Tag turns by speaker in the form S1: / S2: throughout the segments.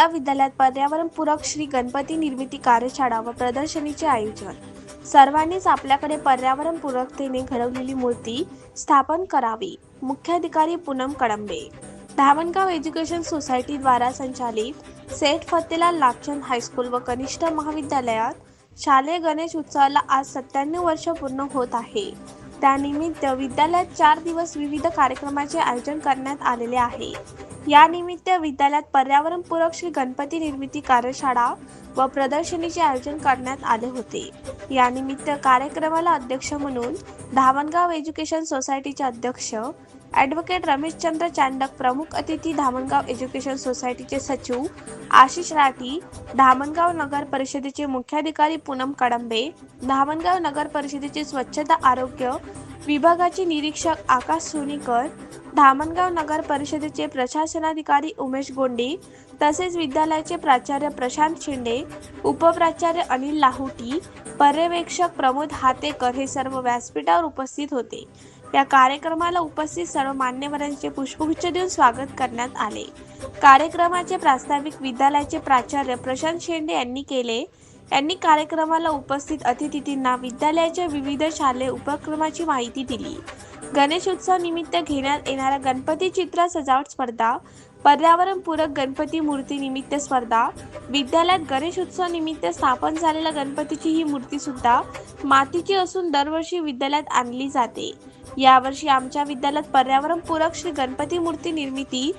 S1: जिल्हा विद्यालयात पर्यावरणपूरक श्री गणपती निर्मिती कार्यशाळा व प्रदर्शनीचे आयोजन. सर्वांनीच आपल्याकडे पर्यावरणपूरकतेने घडवलेली मूर्ती स्थापन करावी. मुख्याधिकारी पूनम कडंबे धावणगाव एज्युकेशन सोसायटी द्वारा संचालित सेठ फतेलाल लाक्षण हायस्कूल व कनिष्ठ महाविद्यालयात शालेय गणेश उत्सवाला आज सत्त्याण्णव वर्ष पूर्ण होत आहे. त्यानिमित्त विद्यालयात चार दिवस विविध कार्यक्रमाचे आयोजन करण्यात आलेले आहे. यानिमित्त विद्यालयात पर्यावरणपूरक श्री गणपती निर्मिती कार्यशाळा व प्रदर्शनीचे आयोजन करण्यात आले होते. यानिमित्त कार्यक्रमाला अध्यक्ष म्हणून धावणगाव एज्युकेशन सोसायटीचे अध्यक्ष ॲडव्होकेट रमेशचंद्र चांडक प्रमुख अतिथी धामणगाव एज्युकेशन सोसायटीचे सचिव आशिष राठी धामणगाव नगर परिषदेचे मुख्याधिकारी पूनम कडंबे धामणगाव नगर परिषदेचे स्वच्छता आरोग्य विभागाचे निरीक्षक आकाश सोनीकर धामणगाव नगर परिषदेचे प्रशासनाधिकारी उमेश गोंडे तसेच विद्यालयाचे प्राचार्य प्रशांत शिंदे उपप्राचार्य अनिल लाहुटी पर्यवेक्षक प्रमोद हातेकर हे सर्व व्यासपीठावर उपस्थित होते. या कार्यक्रमाला उपस्थित सर्व मान्यवरांचे पुष्पगुच्छ देऊन स्वागत करण्यात आले. कार्यक्रमाचे प्रास्ताविक विद्यालयाचे प्राचार्य प्रशांत शेंडे यांनी केले. यांनी कार्यक्रमाला उपस्थित अतिथींना विद्यालयाच्या विविध शालेय उपक्रमाची माहिती दिली. गणेशोत्सव निमित्त घेण्यात येणाऱ्या गणपती चित्र सजावट स्पर्धा पर्यावरणपूरक गणपती मूर्ती निमित्त स्पर्धा विद्यालयात गणेशोत्सव निमित्त स्थापन झालेल्या गणपतीची ही मूर्ती सुद्धा मातीची असून दरवर्षी विद्यालयात आणली जाते. यावर्षी आमच्या विद्यालयात पर्यावरणपूरक श्री गणपती मूर्ती निर्मिती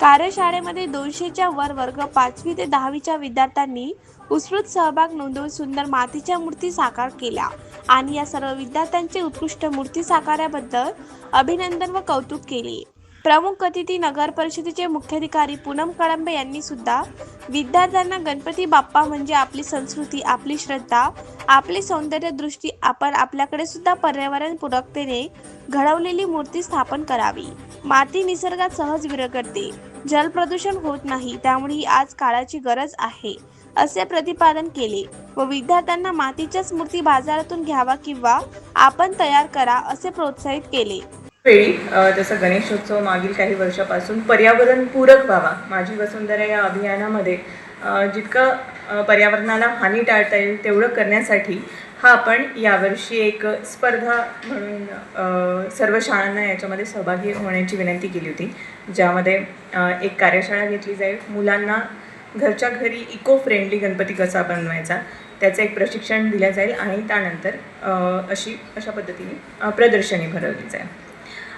S1: कार्यशाळेमध्ये दोनशेच्या वर वर्ग पाचवी ते दहावीच्या विद्यार्थ्यांनी उत्स्फूर्त सहभाग नोंदवून सुंदर मातीच्या मूर्ती साकार केल्या. आणि या सर्व विद्यार्थ्यांचे उत्कृष्ट मूर्ती साकाराबद्दल अभिनंदन व कौतुक केले. प्रमुख अतिथी नगर परिषदेचे मुख्याधिकारी पूनम कळंबे यांनी सुद्धा विद्यार्थ्यांना गणपती बाप्पा म्हणजे आपली संस्कृती आपली श्रद्धा आपली सौंदर्य दृष्टी आपण आपल्याकडे सुद्धा पर्यावरणपूरकतेने घडवलेली मूर्ती स्थापन करावी. माती निसर्गात सहज विरघळते. जलप्रदूषण होत नाही त्यामुळे ही आज काळाची गरज आहे असे प्रतिपादन केले. व विद्यार्थ्यांना मातीच्याच मूर्ती बाजारातून घ्यावा किंवा आपण तयार करा असे प्रोत्साहित केले.
S2: वेळी जसं गणेशोत्सव मागील काही वर्षापासून पर्यावरणपूरक व्हावा. माझी वसुंधरा या अभियानामध्ये जितकं पर्यावरणाला हानी टाळता येईल तेवढं करण्यासाठी हा आपण यावर्षी एक स्पर्धा म्हणून सर्व शाळांना याच्यामध्ये सहभागी होण्याची विनंती केली होती. ज्यामध्ये एक कार्यशाळा घेतली जाईल. मुलांना घरच्या घरी इको फ्रेंडली गणपती कसा बनवायचा त्याचं एक प्रशिक्षण दिलं जाईल आणि त्यानंतर अशी अशा पद्धतीने प्रदर्शनी भरवली जाईल.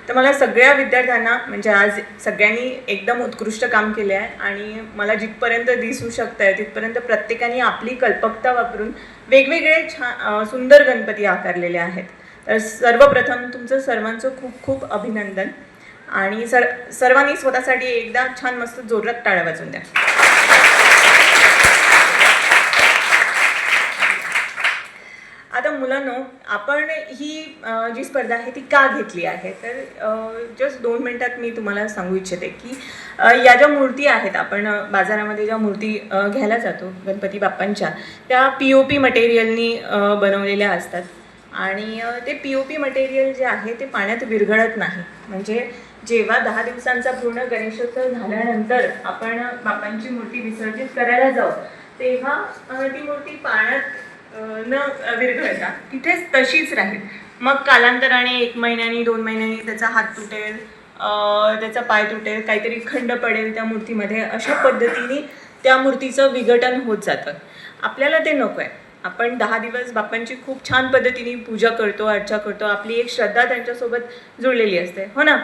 S2: तर मला सगळ्या विद्यार्थ्यांना म्हणजे आज सगळ्यांनी एकदम उत्कृष्ट काम केले आहे आणि मला जिथपर्यंत दिसू शकतं आहे तिथपर्यंत प्रत्येकाने आपली कल्पकता वापरून वेगवेगळे छान सुंदर गणपती आकारलेले आहेत. तर सर्वप्रथम तुमचं सर्वांचं खूप खूप अभिनंदन आणि सर सर्वांनी स्वतःसाठी एकदा छान मस्त जोरात टाळ्या वाजून द्या आता मुलांनो आपण ही जी स्पर्धा आहे ती का घेतली आहे? तर जस्ट दोन मिनटात मी तुम्हाला सांगू इच्छिते की या ज्या मूर्ती आहेत आपण बाजारामध्ये ज्या मूर्ती घ्यायला जातो गणपती बाप्पांच्या त्या पी ओ पी मटेरियलनी बनवलेल्या असतात. आणि ते पी ओ पी मटेरियल जे आहे ते पाण्यात विरघळत नाही. म्हणजे जेव्हा दहा दिवसांचा पूर्ण गणेशोत्सव झाल्यानंतर आपण बाप्पांची मूर्ती विसर्जित करायला जाऊ तेव्हा ती मूर्ती पाण्यात न विरघळता. तिथेच तशीच राहील. मग कालांतराने एक महिन्यानी दोन महिन्यांनी त्याचा हात तुटेल त्याचा पाय तुटेल काहीतरी खंड पडेल त्या मूर्तीमध्ये अशा पद्धतीने त्या मूर्तीचं विघटन होत जातं. आपल्याला ते नको आहे आपण दहा दिवस बाप्पांची खूप छान पद्धतीने पूजा करतो अर्चा करतो. आपली एक श्रद्धा त्यांच्यासोबत जुळलेली असते. हो ना?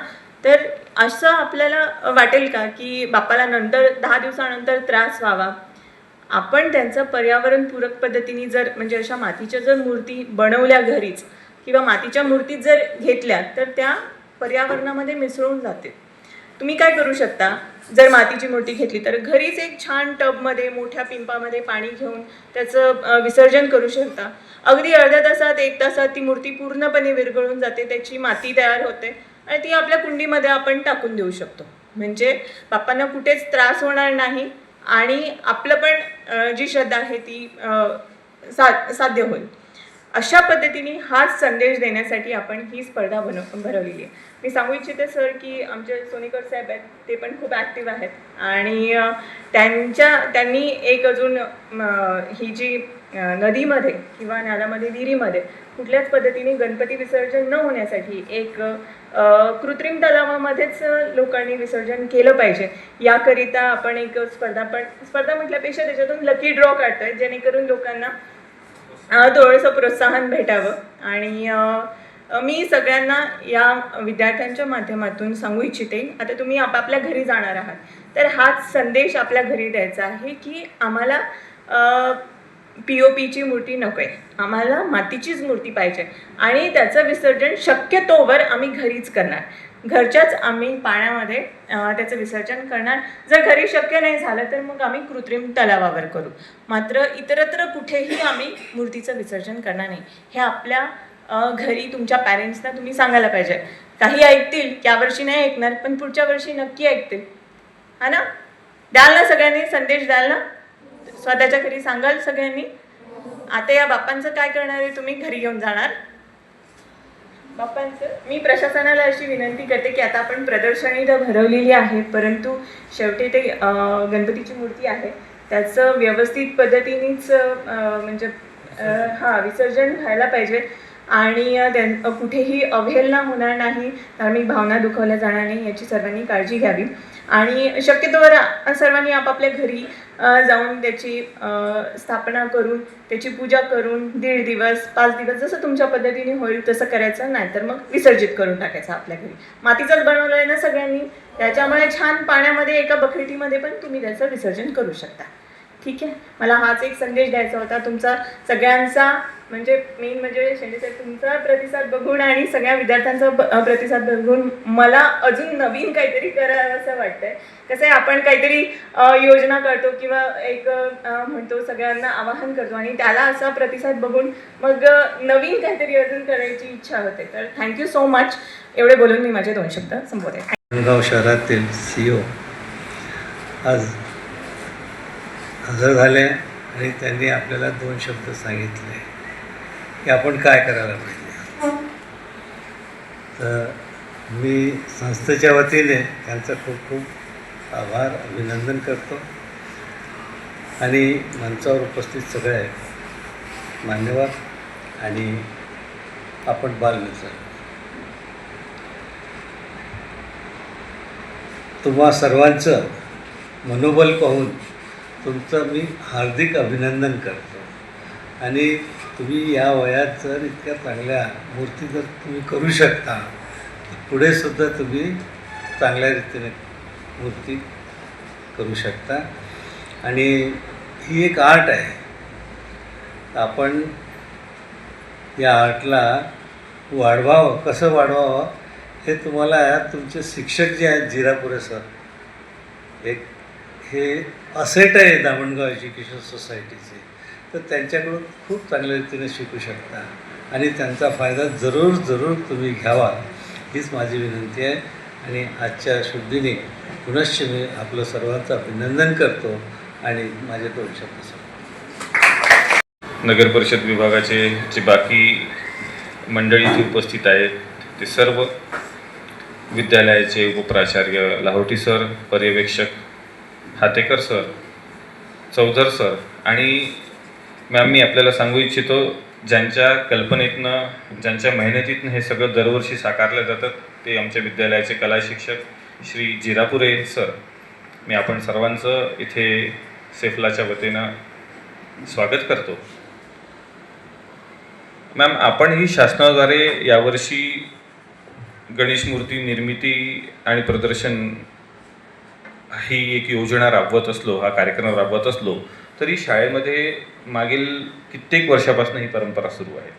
S2: तर असं आपल्याला वाटेल का की बाप्पाला नंतर दहा दिवसानंतर त्रास व्हावा? आपण त्यांचं पर्यावरणपूरक पद्धतीने जर म्हणजे अशा मातीच्या जर मूर्ती बनवल्या घरीच किंवा मातीच्या मूर्ती जर घेतल्या तर त्या पर्यावरणामध्ये मिसळून जाते तुम्ही काय करू शकता? जर मातीची मूर्ती घेतली तर घरीच एक छान टबमध्ये मोठ्या पिंपामध्ये पाणी घेऊन त्याचं विसर्जन करू शकता. अगदी अर्ध्या तासात एक तासात ती मूर्ती पूर्णपणे विरघळून जाते त्याची माती तयार होते आणि ती आपल्या कुंडीमध्ये आपण टाकून देऊ शकतो. म्हणजे बाप्पांना कुठेच त्रास होणार नाही आणि आपलं पण जी श्रद्धा आहे ती सा साध्य होईल. अशा पद्धतीने हाच संदेश देण्यासाठी आपण ही स्पर्धा बनव भरवलेली आहे. मी सांगू इच्छिते सर की आमचे सोनीकर साहेब आहेत ते पण खूप ॲक्टिव्ह आहेत. आणि त्यांच्या त्यांनी एक अजून ही जी नदीमध्ये किंवा नाल्यामध्ये विहिरीमध्ये कुठल्याच पद्धतीने गणपती विसर्जन न होण्यासाठी एक कृत्रिम तलावामध्येच लोकांनी विसर्जन केलं पाहिजे. याकरिता आपण एक स्पर्धा पण स्पर्धा म्हटल्यापेक्षा त्याच्यातून लकी ड्रॉ काढतोय जेणेकरून लोकांना थोडंसं प्रोत्साहन भेटावं. आणि मी सगळ्यांना या विद्यार्थ्यांच्या माध्यमातून सांगू इच्छिते आता तुम्ही आपापल्या घरी जाणार आहात. तर हाच संदेश आपल्या घरी द्यायचा आहे की आम्हाला पी ओ पीची मूर्ती नको आहे. आम्हाला मातीचीच मूर्ती पाहिजे. आणि त्याचं विसर्जन शक्यतोवर आम्ही घरीच करणार. घरच्याच आम्ही पाण्यामध्ये त्याचं विसर्जन करणार. जर घरी शक्य नाही झालं तर मग आम्ही कृत्रिम तलावावर करू. मात्र इतरत्र कुठेही आम्ही मूर्तीचं विसर्जन करणार नाही. हे आपल्या घरी तुमच्या पॅरेंट्सना तुम्ही सांगायला पाहिजे. काही ऐकतील यावर्षी नाही ऐकणार पण पुढच्या वर्षी नक्की ऐकतील. हा ना? द्याल ना सगळ्यांनी संदेश द्याल ना? स्वतःच्या घरी सांगाल सगळ्यांनी? आता या बाप्पांचं काय करणार आहे? तुम्ही घरी घेऊन जाणार. बाप्पांचं मी प्रशासनाला अशी विनंती करते की आता आपण प्रदर्शनी तर भरवलेली आहे परंतु शेवटी ते गणपतीची मूर्ती आहे. त्याचं व्यवस्थित पद्धतीनेच अं, म्हणजे हा विसर्जन व्हायला पाहिजे. आणि त्यां- कुठेही अवहेलना होणार नाही धार्मिक भावना दुखवल्या जाणार नाही याची सर्वांनी काळजी घ्यावी. आणि शक्यतोवर सर्वांनी आपापल्या घरी जाऊन त्याची स्थापना करून त्याची पूजा करून दीड दिवस पाच दिवस जसं तुमच्या पद्धतीने होईल तसं करायचं नाही तर मग विसर्जित करून टाकायचं आपल्या घरी. मातीचंच बनवलं आहे ना सगळ्यांनी त्याच्यामुळे छान पाण्यामध्ये एका बकेटीमध्ये पण तुम्ही त्याचं विसर्जन करू शकता. ठीक आहे. मला हाच एक संदेश द्यायचा होता. तुमचा सगळ्यांचा म्हणजे मेन म्हणजे शेंडे साहेब तुमचा प्रतिसाद बघून आणि सगळ्या विद्यार्थ्यांचा प्रतिसाद बघून मला अजून नवीन काहीतरी करावं असं वाटतंय. कसं आहे आपण काहीतरी योजना करतो किंवा एक म्हणतो सगळ्यांना आवाहन करतो आणि त्याला असा प्रतिसाद बघून मग नवीन काहीतरी अजून करायची इच्छा होते. तर थँक्यू सो मच एवढे बोलून मी माझे दोन शब्द संपवते.
S3: शहरातील सीओ आज हजर झाले आणि त्यांनी आपल्याला दोन शब्द सांगितले. की आपण काय करायला पाहिजे? तर मी संस्थेच्या वतीने त्यांचा खूप खूप आभार अभिनंदन करतो. आणि मंचावर उपस्थित सगळे मान्यवर आणि आपण बालमित्र. तुम्हा सर्वांचं मनोबल पाहून तुमचं मी हार्दिक अभिनंदन करतो. आणि तुम्ही या वयात जर इतक्या चांगल्या मूर्ती जर तुम्ही करू शकता पुढे सुद्धा तुम्ही चांगल्या रीतीने मूर्ती करू शकता. आणि ही एक आर्ट आहे. आपण या आर्टला वाढवावं कसं वाढवावं हे तुम्हाला तुमचे शिक्षक जे आहेत जिरापुरे सर एक हे असेट आहे दामणगाव एज्युकेशन सोसायटीचे. तर त्यांच्याकडून खूप चांगल्या रीतीने शिकू शकता. आणि त्यांचा फायदा जरूर जरूर तुम्ही घ्यावा हीच माझी विनंती आहे. आणि आजच्या शुद्धीने पुनश्च मी आपलं सर्वांचं अभिनंदन करतो आणि माझे दोन शब्द
S4: नगर परिषद विभागाचे जे बाकी मंडळी इथे उपस्थित आहेत ते सर्व विद्यालयाचे उपप्राचार्य लाहोटी सर पर्यवेक्षक हातेकर सर चौधर सर आणि मॅम मी आपल्याला सांगू इच्छितो ज्यांच्या कल्पनेतनं ज्यांच्या मेहनतीतनं हे सगळं दरवर्षी साकारलं जातं ते आमच्या विद्यालयाचे कला शिक्षक श्री जिरापुरे सर. मी आपण सर्वांचं इथे सेफलाच्या वतीनं स्वागत करतो. मॅम आपण ही शासनाद्वारे यावर्षी गणेश मूर्ती निर्मिती आणि प्रदर्शन ही एक योजना राबवत असलो हा कार्यक्रम राबवत असलो तरी शाळेमध्ये मागील कित्येक वर्षापासून ही परंपरा सुरू आहे.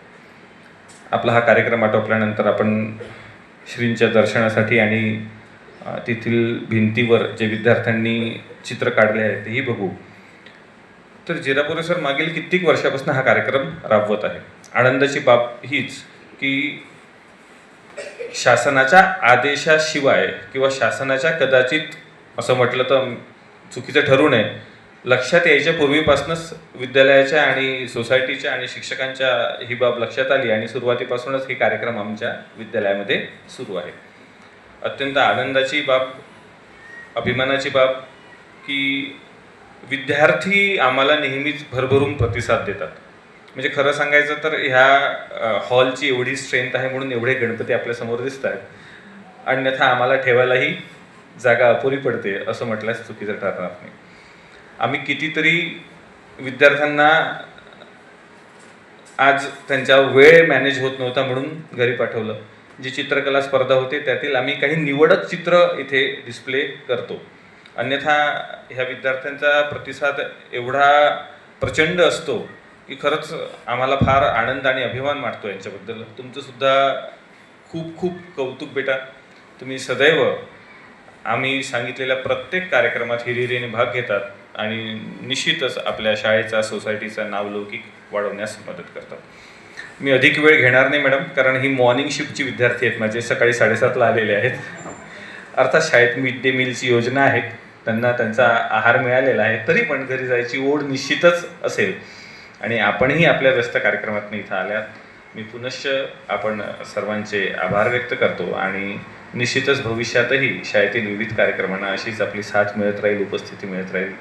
S4: आपला हा कार्यक्रम आटोपल्यानंतर आपण श्रींच्या दर्शनासाठी आणि तेथील भिंतीवर जे विद्यार्थ्यांनी चित्र काढले आहे तेही बघू. तर जिरापुरे सर मागील कित्येक वर्षापासून हा कार्यक्रम राबवत आहे. आनंदाची बाब हीच की शासनाच्या आदेशाशिवाय किंवा शासनाच्या कदाचित असं म्हटलं तर चुकीचं ठरू नये. लक्षात यायच्या पूर्वीपासूनच विद्यालयाच्या आणि सोसायटीच्या आणि शिक्षकांच्या ही बाब लक्षात आली आणि सुरुवातीपासूनच हे कार्यक्रम आमच्या विद्यालयामध्ये सुरू आहे. अत्यंत आनंदाची बाब अभिमानाची बाब की विद्यार्थी आम्हाला नेहमीच भरभरून प्रतिसाद देतात. म्हणजे खरं सांगायचं तर ह्या हॉलची एवढी स्ट्रेंथ आहे म्हणून एवढे गणपती आपल्यासमोर दिसत आहेत अन्यथा आम्हाला ठेवायलाही जागा अपुरी पडते असं म्हटल्यास चुकीचं ठरणार नाही. आम्ही कितीतरी विद्यार्थ्यांना आज त्यांचा वेळ मॅनेज होत नव्हता म्हणून घरी पाठवलं. जी चित्रकला स्पर्धा होते त्यातील आम्ही काही निवडक चित्र इथे डिस्प्ले करतो. अन्यथा ह्या विद्यार्थ्यांचा प्रतिसाद एवढा प्रचंड असतो की खरंच आम्हाला फार आनंद आणि अभिमान वाटतो यांच्याबद्दल. तुमचंसुद्धा खूप खूप कौतुक बेटा. तुम्ही सदैव आम्ही सांगितलेल्या प्रत्येक कार्यक्रमात हिरिरीने भाग घेतात आणि निश्चितच आपल्या शाळेचा सोसायटीचा नावलौकिक वाढवण्यास मदत करतात. मी अधिक वेळ घेणार नाही मॅडम कारण ही मॉर्निंग शिफ्टची विद्यार्थी आहेत माझे सकाळी साडेसातला आलेले आहेत. अर्थात शाळेत मिड डे मीलची योजना आहे त्यांना त्यांचा आहार मिळालेला आहे तरी पण घरी जायची ओढ निश्चितच असेल. आणि आपणही आपल्या व्यस्त कार्यक्रमात इथं आल्यात. मी पुनश्च आपण सर्वांचे आभार व्यक्त करतो आणि निश्चितच भविष्यातही शाळेतील विविध कार्यक्रमांना अशीच आपली साथ मिळत राहील उपस्थिती मिळत राहील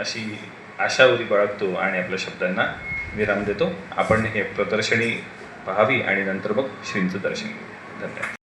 S4: अशी आशावरी बाळगतो आणि आपल्या शब्दांना विराम देतो. आपण हे प्रदर्शनी पाहावी आणि नंतर मग श्रींचं दर्शन. घेऊ धन्यवाद.